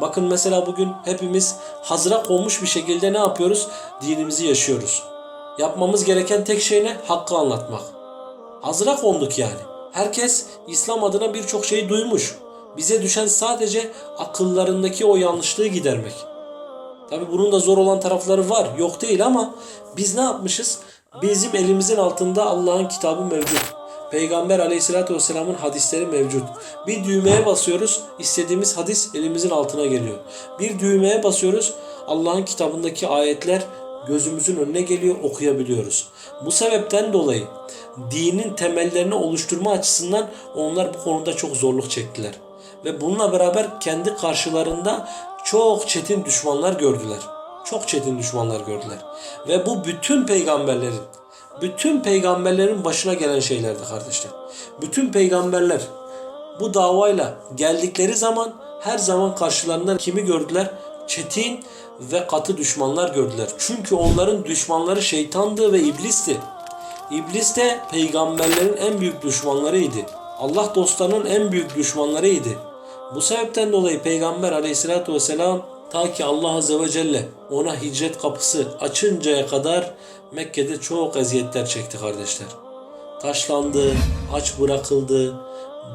Bakın mesela bugün hepimiz hazıra konmuş bir şekilde ne yapıyoruz? Dinimizi yaşıyoruz. Yapmamız gereken tek şey ne? Hakkı anlatmak. Hazıra konduk yani. Herkes İslam adına birçok şeyi duymuş. Bize düşen sadece akıllarındaki o yanlışlığı gidermek. Tabi bunun da zor olan tarafları var. Yok değil ama biz ne yapmışız? Bizim elimizin altında Allah'ın kitabı mevcut. Peygamber aleyhissalatü vesselamın hadisleri mevcut. Bir düğmeye basıyoruz, istediğimiz hadis elimizin altına geliyor. Bir düğmeye basıyoruz, Allah'ın kitabındaki ayetler gözümüzün önüne geliyor, okuyabiliyoruz. Bu sebepten dolayı dinin temellerini oluşturma açısından onlar bu konuda çok zorluk çektiler. Ve bununla beraber kendi karşılarında çok çetin düşmanlar gördüler. Çok çetin düşmanlar gördüler. Ve bu bütün peygamberlerin, bütün peygamberlerin başına gelen şeylerdi kardeşler. Bütün peygamberler bu davayla geldikleri zaman her zaman karşılarında kimi gördüler? Çetin ve katı düşmanlar gördüler. Çünkü onların düşmanları şeytandı ve iblisti. İblis de peygamberlerin en büyük düşmanlarıydı. Allah dostlarının en büyük düşmanlarıydı. Bu sebepten dolayı Peygamber aleyhissalatü vesselam ta ki Allah azze ve celle ona hicret kapısı açıncaya kadar Mekke'de çok eziyetler çekti kardeşler. Taşlandı, aç bırakıldı,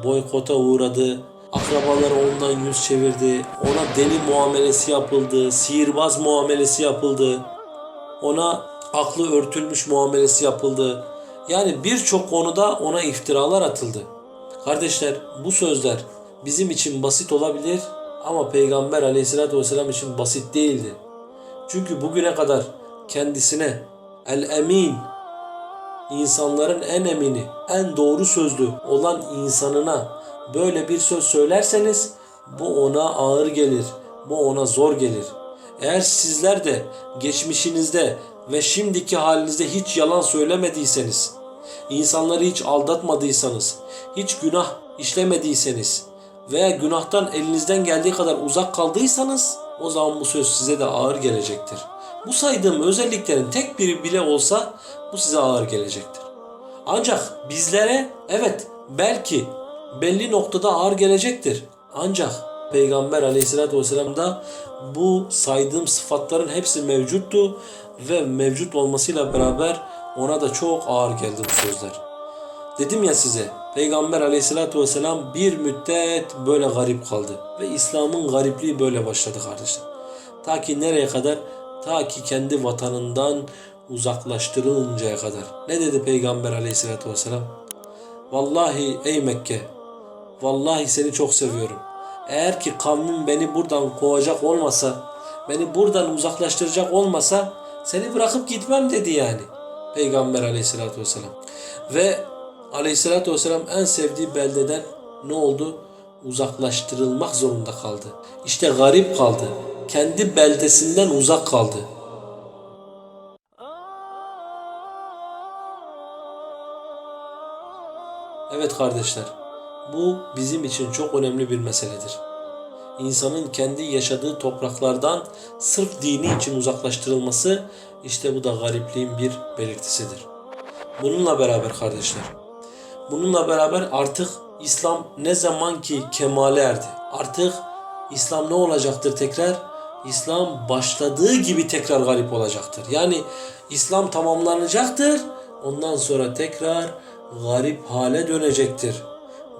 boykota uğradı, akrabaları ondan yüz çevirdi, ona deli muamelesi yapıldı, sihirbaz muamelesi yapıldı, ona aklı örtülmüş muamelesi yapıldı. Yani birçok konuda ona iftiralar atıldı. Kardeşler bu sözler bizim için basit olabilir ama Peygamber aleyhissalatü vesselam için basit değildi. Çünkü bugüne kadar kendisine el-emin, insanların en emini, en doğru sözlü olan insanına böyle bir söz söylerseniz bu ona ağır gelir, bu ona zor gelir. Eğer sizler de geçmişinizde ve şimdiki halinizde hiç yalan söylemediyseniz, insanları hiç aldatmadıysanız, hiç günah işlemediyseniz veya günahtan elinizden geldiği kadar uzak kaldıysanız o zaman bu söz size de ağır gelecektir. Bu saydığım özelliklerin tek biri bile olsa bu size ağır gelecektir. Ancak bizlere evet belki belli noktada ağır gelecektir. Ancak Peygamber aleyhissalatü vesselam'da bu saydığım sıfatların hepsi mevcuttu ve mevcut olmasıyla beraber ona da çok ağır geldi bu sözler. Dedim ya size Peygamber aleyhissalatü vesselam bir müddet böyle garip kaldı. Ve İslam'ın garipliği böyle başladı kardeşler. Ta ki nereye kadar? Ta ki kendi vatanından uzaklaştırılıncaya kadar. Ne dedi Peygamber aleyhissalatü vesselam? Vallahi ey Mekke, vallahi seni çok seviyorum. Eğer ki kavmim beni buradan kovacak olmasa, beni buradan uzaklaştıracak olmasa seni bırakıp gitmem dedi yani. Peygamber aleyhissalatü vesselam. Ve aleyhissalatü vesselam en sevdiği beldeden ne oldu? Uzaklaştırılmak zorunda kaldı. İşte garip kaldı. Kendi beldesinden uzak kaldı. Evet kardeşler, bu bizim için çok önemli bir meseledir. İnsanın kendi yaşadığı topraklardan sırf dini için uzaklaştırılması işte bu da garipliğin bir belirtisidir. Bununla beraber kardeşler, bununla beraber artık İslam ne zaman ki kemale erdi. Artık İslam ne olacaktır tekrar? İslam başladığı gibi tekrar galip olacaktır. Yani İslam tamamlanacaktır. Ondan sonra tekrar garip hale dönecektir.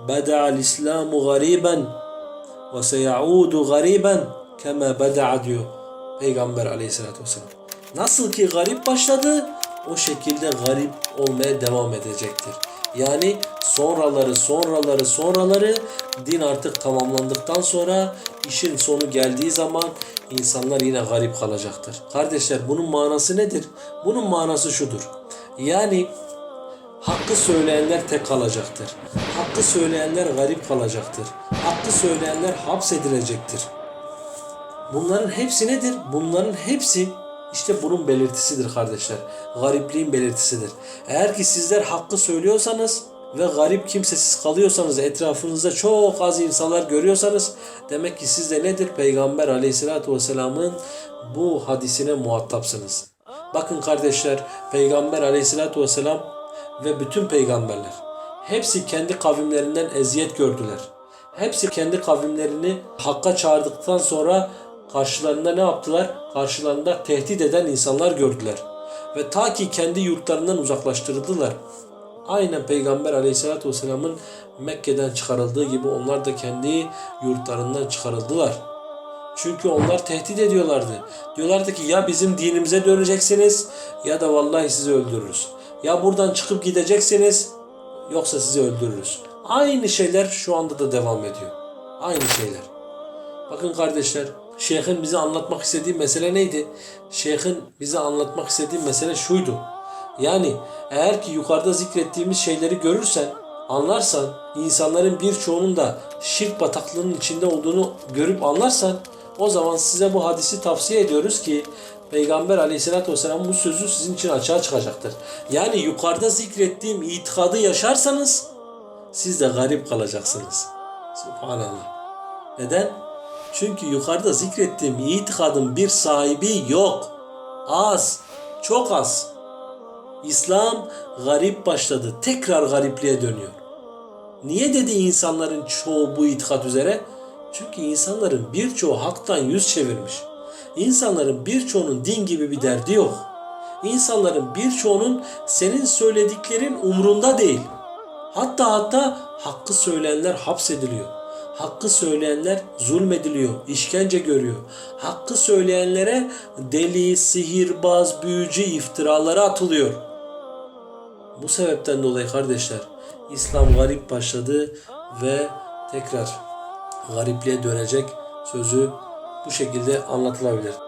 Beda'al İslamu gariben ve seyaudu gariben kema beda'a diyor Peygamber aleyhissalatü vesselam. Nasıl ki garip başladı o şekilde garip olmaya devam edecektir. Yani sonraları sonraları sonraları din artık tamamlandıktan sonra işin sonu geldiği zaman insanlar yine garip kalacaktır. Kardeşler bunun manası nedir? Bunun manası şudur. Yani Hakkı söyleyenler tek kalacaktır. Hakkı söyleyenler garip kalacaktır. Hakkı söyleyenler hapsedilecektir. Bunların hepsi nedir? Bunların hepsi işte bunun belirtisidir kardeşler. Garipliğin belirtisidir. Eğer ki sizler hakkı söylüyorsanız ve garip kimsesiz kalıyorsanız etrafınızda çok az insanlar görüyorsanız demek ki siz de nedir? Peygamber aleyhissalatü vesselamın bu hadisine muhatapsınız. Bakın kardeşler Peygamber aleyhissalatü vesselam ve bütün peygamberler hepsi kendi kavimlerinden eziyet gördüler. Hepsi kendi kavimlerini hakka çağırdıktan sonra karşılarında ne yaptılar? Karşılarında tehdit eden insanlar gördüler. Ve ta ki kendi yurtlarından uzaklaştırıldılar. Aynen Peygamber aleyhissalatü vesselamın Mekke'den çıkarıldığı gibi onlar da kendi yurtlarından çıkarıldılar. Çünkü onlar tehdit ediyorlardı. Diyorlardı ki ya bizim dinimize döneceksiniz ya da vallahi sizi öldürürüz. Ya buradan çıkıp gideceksiniz yoksa sizi öldürürüz. Aynı şeyler şu anda da devam ediyor. Aynı şeyler. Bakın kardeşler, şeyhin bize anlatmak istediği mesele neydi? Şeyhin bize anlatmak istediği mesele şuydu. Yani eğer ki yukarıda zikrettiğimiz şeyleri görürsen, anlarsan, insanların birçoğunun da şirk bataklığının içinde olduğunu görüp anlarsan, o zaman size bu hadisi tavsiye ediyoruz ki Peygamber aleyhissalatü vesselam bu sözü sizin için açığa çıkacaktır. Yani yukarıda zikrettiğim itikadı yaşarsanız siz de garip kalacaksınız. Subhanallah. Neden? Çünkü yukarıda zikrettiğim itikadın bir sahibi yok. Az, çok az. İslam garip başladı. Tekrar garipliğe dönüyor. Niye dedi insanların çoğu bu itikat üzere? Çünkü insanların birçoğu haktan yüz çevirmiş. İnsanların birçoğunun din gibi bir derdi yok. İnsanların birçoğunun senin söylediklerin umrunda değil. Hatta hatta hakkı söyleyenler hapsediliyor. Hakkı söyleyenler zulmediliyor, işkence görüyor. Hakkı söyleyenlere deli, sihirbaz, büyücü iftiraları atılıyor. Bu sebepten dolayı kardeşler İslam garip başladı ve tekrar garipliğe dönecek sözü bu şekilde anlatılabilir.